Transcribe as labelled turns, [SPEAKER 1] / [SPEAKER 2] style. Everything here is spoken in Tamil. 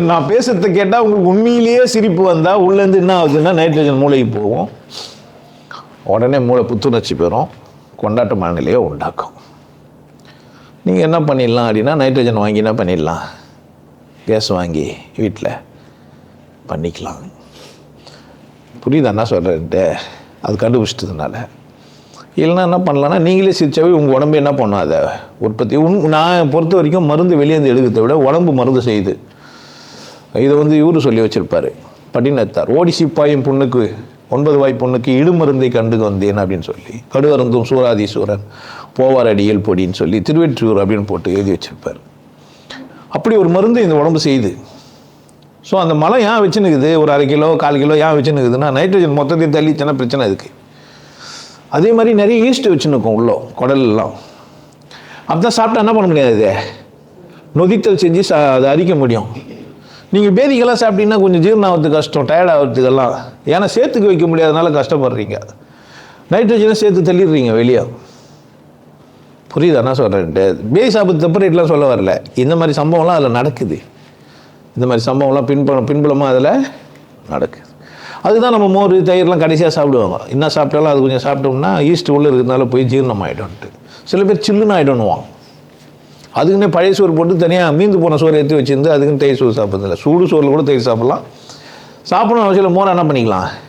[SPEAKER 1] நான் பேசுறத கேட்டால் உங்களுக்கு உண்மையிலேயே சிரிப்பு வந்தால் உள்ளேருந்து என்ன ஆகுதுன்னா நைட்ரஜன் மூளைக்கு போகும். உடனே மூளை புத்துணர்ச்சி பெறும். கொண்டாட்ட மனநிலையை உண்டாக்கும். நீங்கள் என்ன பண்ணிடலாம் அப்படின்னா நைட்ரஜன் வாங்கி என்ன பண்ணிடலாம்? கேஸ் வாங்கி வீட்டில் பண்ணிக்கலாம். புரியுதா என்ன சொல்கிறேன்ட்டு அது கண்டுபிடிச்சிட்டதுனால. இல்லைன்னா என்ன பண்ணலாம்னா நீங்களே சிரிச்சாவே உங்கள் உடம்பு என்ன பண்ணும் அதை உற்பத்தி? உன் நான் பொறுத்த வரைக்கும் மருந்து வெளியேந்து எடுக்கிறத விட உடம்பு மருந்து செய்யுது. இதை வந்து இவரு சொல்லி வச்சிருப்பாரு. பட்டினத்தார் ஓடிசி பாயும் பொண்ணுக்கு ஒன்பது வாய் பொண்ணுக்கு இடுமருந்தை கண்டு வந்தேன் அப்படின்னு சொல்லி கடுவருந்தும் சூராதீஸ்வரன் போவார் அடியல் பொடின்னு சொல்லி திருவெற்றியூர் அப்படின்னு போட்டு எழுதி வச்சிருப்பார். அப்படி ஒரு மருந்து இந்த உடம்பு செய்யுது. ஸோ அந்த மழை ஏன் வச்சுனுக்குது ஒரு அரை கிலோ கால் கிலோ ஏன் வச்சுனுக்குதுன்னா நைட்ரஜன் மொத்தத்தையும் தள்ளிச்சுன்னா பிரச்சனை இருக்குது அதே மாதிரி நிறைய ஈஸ்ட் வச்சுருக்கோம் உள்ளோ குடல்லாம் அப்பதான் சாப்பிட்டா என்ன பண்ண முடியாது? நொதித்தல் செஞ்சு சா அதை அரிக்க முடியும். நீங்கள் பேதிக்கெல்லாம் சாப்பிட்டீங்கன்னா கொஞ்சம் ஜீரணம் கஷ்டம் டயர்ட் ஆகிறதுக்கெல்லாம் ஏன்னா சேர்த்துக்க வைக்க முடியாதனால கஷ்டப்படுறீங்க. நைட்ரஜனை சேர்த்து தள்ளிடுறீங்க வெளியே. புரியுதா? என்ன சொல்கிறேன்ட்டு பேய் சாப்பிட்டு தப்புறேட்லாம் சொல்ல வரல. இந்த மாதிரி சம்பவம்லாம் அதில் நடக்குது. இந்த மாதிரி சம்பவம்லாம் பின்புலம் பின்புலமாக அதில் நடக்குது. அதுதான் நம்ம மோர் தயிர்லாம் கடைசியாக சாப்பிடுவாங்க. என்ன சாப்பிட்டாலும் அது கொஞ்சம் சாப்பிட்டோம்னா ஈஸ்ட் உள்ளே இருக்கிறதுனால போய் ஜீரணம் ஆகிடும்ட்டு சில பேர் சில்லுன்னு ஆகிடும்னுவாங்க அதுக்குன்னே பழைய சோறு போட்டு தனியாக மீந்து போன சோறு எடுத்து வச்சுருந்து அதுக்குன்னு தயிர் சோறு சாப்பிட்றதில்ல. சூடு சோறில் கூட தயிர் சாப்பிட்லாம். சாப்பிடணும் அவசியம் இல்லை. மோரை என்ன பண்ணிக்கலாம்?